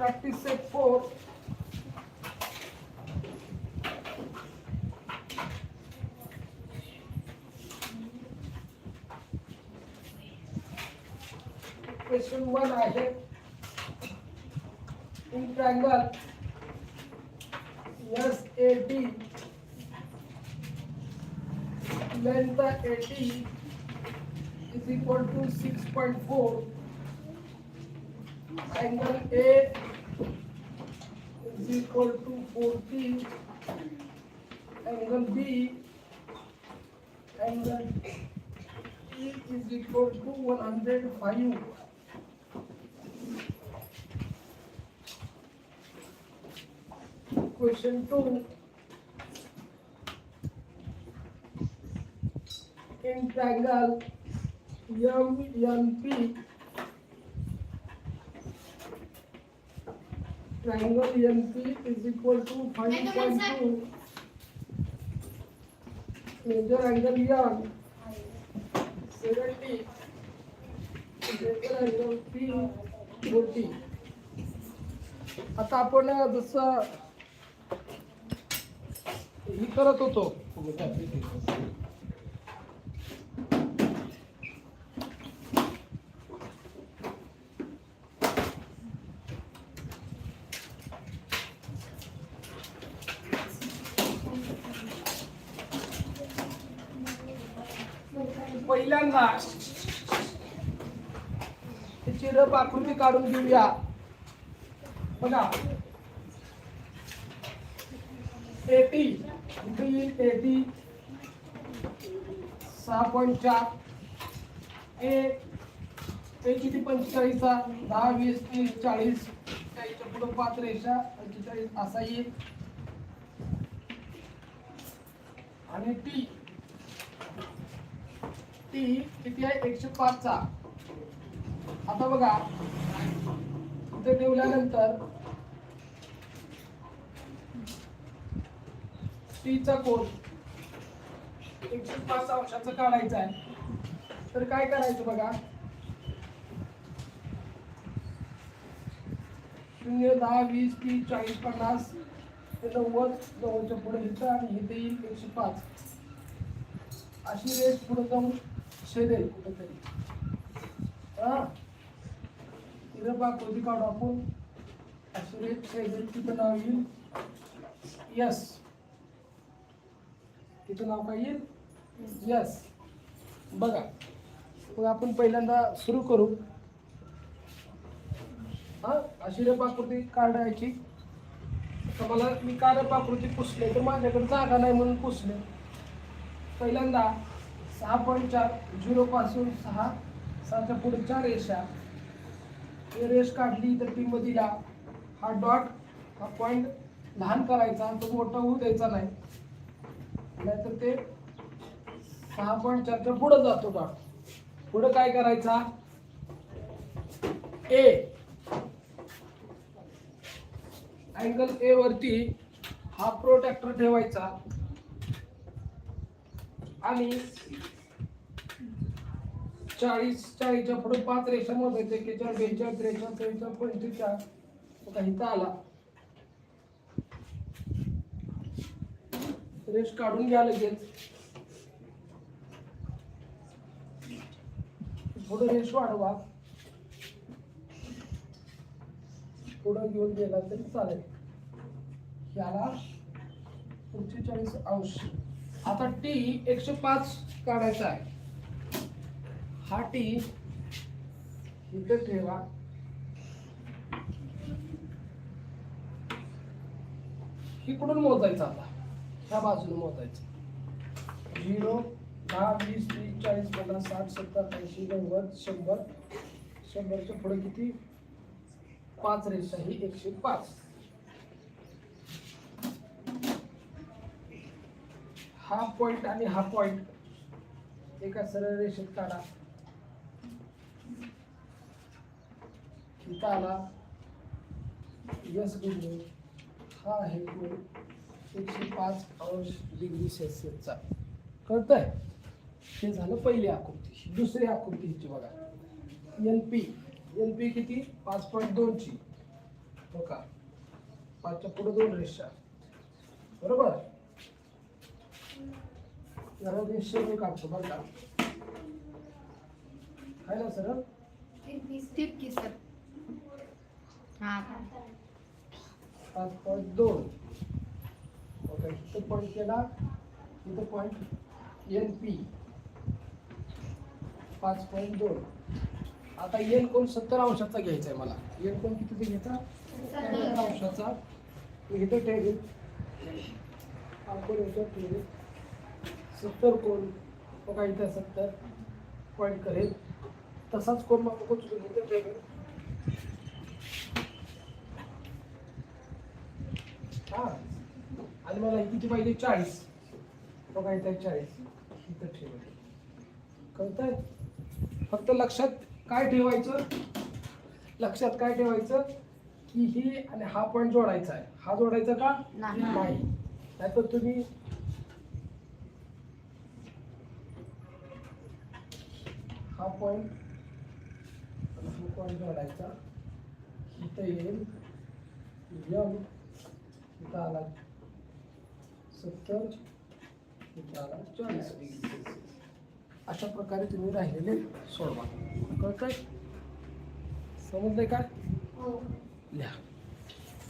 practice set 4. Question 1 I had in triangle SAD length AD is equal to 6.4 angle A is equal to 40. Angle B, angle E is equal to 105. Question two. in triangle MNP. Triangle NP is equal to 5.2. Major angle M 70. Major angle P 40. आता आपण जसं ही करत होतो पहिल्यांदा त्याची रप आकृती काढून घेऊया. बघा. एटी इथे येईल एटी सहा पॉईंट चार. ए ते किती पंचेचाळीसचा दहा वीस तीस चाळीस. चाळीसच्या पुढं पाच रेषा पंचेचाळीस असा येईल. आणि टी टी किती आहे? एकशे पाचचा आता बघा. इथे ठेवल्यानंतर टीचा कोण एकशे पाच अंशाचा काढायचा आहे. तर काय करायचं बघा? शून्य दहा वीस तीस चाळीस पन्नास ते नव्वद जवळच्या पुढे येतं आणि इथे येईल एकशे पाच. अशी रेट पुढे जाऊन छेदेल कुठेतरी. हा? तिथं पाकृती काढू आपण. अशी रेस तिथं नाव येईल. यस तिथं नाव काय येईल? यस बघा. मग आपण पहिल्यांदा सुरू करू. हा? अशी काढायची. तर मला मी कार्यपाकृती पुसले तर माझ्याकडे जागा नाही म्हणून पुसले. पहिल्यांदा सहा पॉईंट चार झिरो पासून सहा सहाच्या पुढे चार रेषा हे रेष काढली तर ती मधीला हा डॉट हा पॉईंट लहान करायचा तो मोठा होऊ द्यायचा नाही. नाहीतर ते सहा पॉईंट चारच्या पुढं जातो डॉट पुढं काय करायचा? ए अँगल ए वरती हा प्रोटॅक्टर ठेवायचा. आणि चाळीस चाळीसच्या पुढे पाच रेषा मोजायचे एकेचाळीस बेचाळीस त्रेचाळीस त्रेचाळीस पंचेचाळीस आता इथं आला. रेष काढून घ्या लगेच. पुढे रेष वाढवा. पुढे घेऊन गेला तरी चालेल. याला पंचेचाळीस अंश. आता टी एकशे पाच काढायचा आहे. हा टी इथं ठेवा. इकडून मोजायचा आता. ह्या बाजूने मोजायचं. झिरो दहा वीस तीस चाळीस पन्नास साठ सत्तर ऐंशी नव्वद शंभर. शंभरच्या पुढे किती? पाच रेषा ही एकशे पाच. हा पॉइंट आणि हा पॉइंट एका सरळ रेषेत काढा. इथं आला यस बिंदू हा आहे कोण एकशे पाच अंश डिग्री सेल्सिअसचा कळतंय? हे झालं पहिली आकृती. दुसरी आकृती हिची बघा. एन पी एन पी किती? पाच पॉईंट दोनची हो का? पाचच्या पुढे दोन रेषा. बरोबर? जरा रेषा मी काढतो बघा काय ना सर तिरकी सर हा पाच पॉईंट दोन. ओके इथं पॉईंट केला. इथं पॉईंट एन पी पाच पॉईंट दोन. आता एन कोण सत्तर अंशाचा घ्यायचा आहे मला. एन कोण कितीचा घ्यायचा? सत्तर अंशाचा. इथं ठेवेल हा कोण इथं ठेवेल सत्तर कोण? बघा इथं सत्तर. पॉईंट करेल. तसाच कोण मग कोण इथं ठेवेल हा आणि मला किती पाहिजे? चाळीस. बघा इथे चाळीस. इथं ठेवेल. कळतंय? फक्त लक्षात काय ठेवायचं? लक्षात काय ठेवायचं? की ही आणि हा पॉईंट जोडायचा आहे. हा जोडायचा का? नाही. नाही. नाहीतर तुम्ही हा पॉईंट हा पॉईंट जोडायचा. इथं येईल. यम. इथं आला सत्तर इथं आला चाळीस डिग्री सेल्सिअस अशा प्रकारे तुम्ही राहिलेले सोडवा. कळतंय? समजलंय काय लिहा.